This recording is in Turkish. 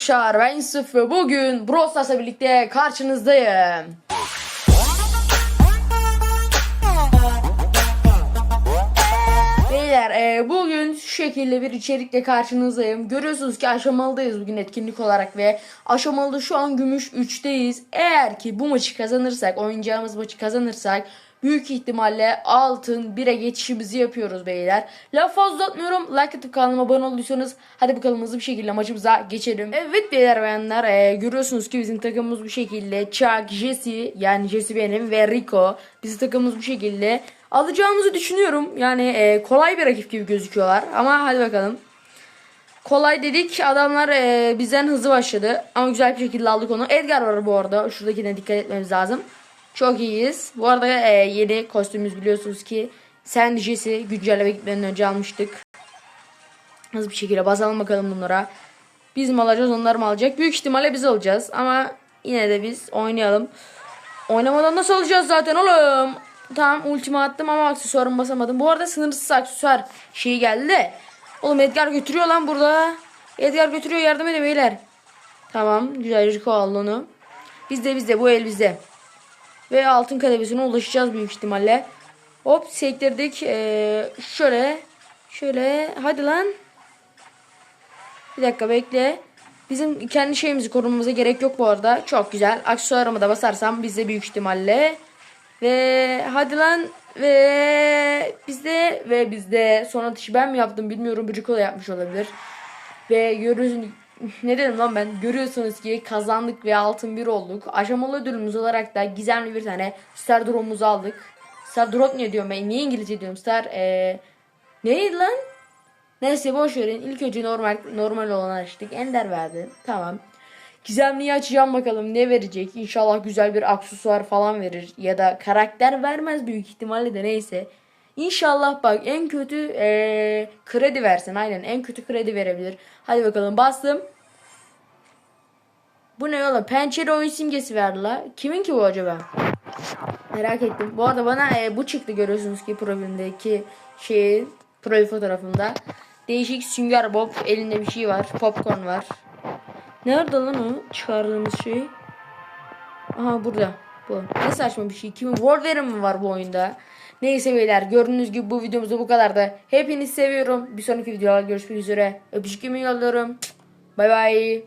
Arkadaşlar ben Yusuf ve bugün Brawl Stars'la birlikte karşınızdayım. Beyler e, bugün şu şekilde bir içerikle karşınızdayım. Görüyorsunuz ki aşamalıdayız bugün etkinlik olarak ve aşamalıda şu an gümüş 3'teyiz. Eğer ki bu maçı kazanırsak, oynayacağımız maçı kazanırsak büyük ihtimalle altın 1'e geçişimizi yapıyoruz beyler. Laf fazla uzatmıyorum. Like atıp kanalıma abone olduysanız hadi bakalım hızlı bir şekilde maçımıza geçelim. Evet beyler bayanlar e, görüyorsunuz ki bizim takımımız bu şekilde. Chuck, Jesse yani Jesse benim ve Rico. Bizim takımımız bu şekilde. Alacağımızı düşünüyorum. Yani e, kolay bir rakip gibi gözüküyorlar. Ama hadi bakalım. Kolay dedik. Adamlar e, bizden hızlı başladı. Ama güzel bir şekilde aldık onu. Edgar var bu arada. Şuradakine dikkat etmemiz lazım. Çok iyiyiz. Bu arada e, yeni kostümümüz biliyorsunuz ki Sandy Jesse güncelleme gitmeden önce almıştık. Hızlı bir şekilde basalım bakalım bunlara. Biz mi alacağız onlar mı alacak? Büyük ihtimalle biz alacağız. Ama yine de biz oynayalım. Oynamadan nasıl alacağız zaten oğlum? Tamam ultimi attım ama aksesuarımı basamadım. Bu arada sınırsız aksesuar şeyi geldi de. Oğlum Edgar götürüyor lan burada. Edgar götürüyor yardım edin beyler. Tamam güzel Rico aldı onu. Bizde bizde bu el bizde. Ve altın kademesine ulaşacağız büyük ihtimalle. Hop sektirdik. Ee, şöyle. Şöyle. Hadi lan. Bir dakika bekle. Bizim kendi şeyimizi korumamıza gerek yok bu arada. Çok güzel. Aksesuarımı da basarsam bizde büyük ihtimalle. Ve hadi lan. Ve bizde ve bizde son atışı ben mi yaptım bilmiyorum. Rico da yapmış olabilir. Ve görüyorsunuz ne dedim lan ben görüyorsunuz ki kazandık ve altın bir olduk. Aşamalı ödülümüz olarak da gizemli bir tane Star Drop'umuzu aldık. Star Drop ne diyorum ben? Niye İngilizce diyorum? Star ee, neydi lan? Neyse boş verin. İlk önce normal normal olanı açtık. Ender verdi. Tamam. Gizemliyi açacağım bakalım ne verecek. İnşallah güzel bir aksesuar falan verir. Ya da karakter vermez büyük ihtimalle de neyse. İnşallah bak en kötü eee, kredi versin. Aynen en kötü kredi verebilir. Hadi bakalım bastım. Bu ne oğlum? Pençeli oyun simgesi verdi la. Kimin ki bu acaba? Merak ettim. Bu arada bana e, bu çıktı görüyorsunuz ki profilimdeki şey profil fotoğrafımda. Değişik sünger bob elinde bir şey var. Popcorn var. Nerede lan o çıkardığımız şey? Aha burada. Bu. Ne saçma bir şey. Kimin Wolverine mi var bu oyunda? Neyse beyler gördüğünüz gibi bu videomuzda bu kadar da. Hepinizi seviyorum. Bir sonraki videoda görüşmek üzere. Öpücükümü yolluyorum. Bay bay.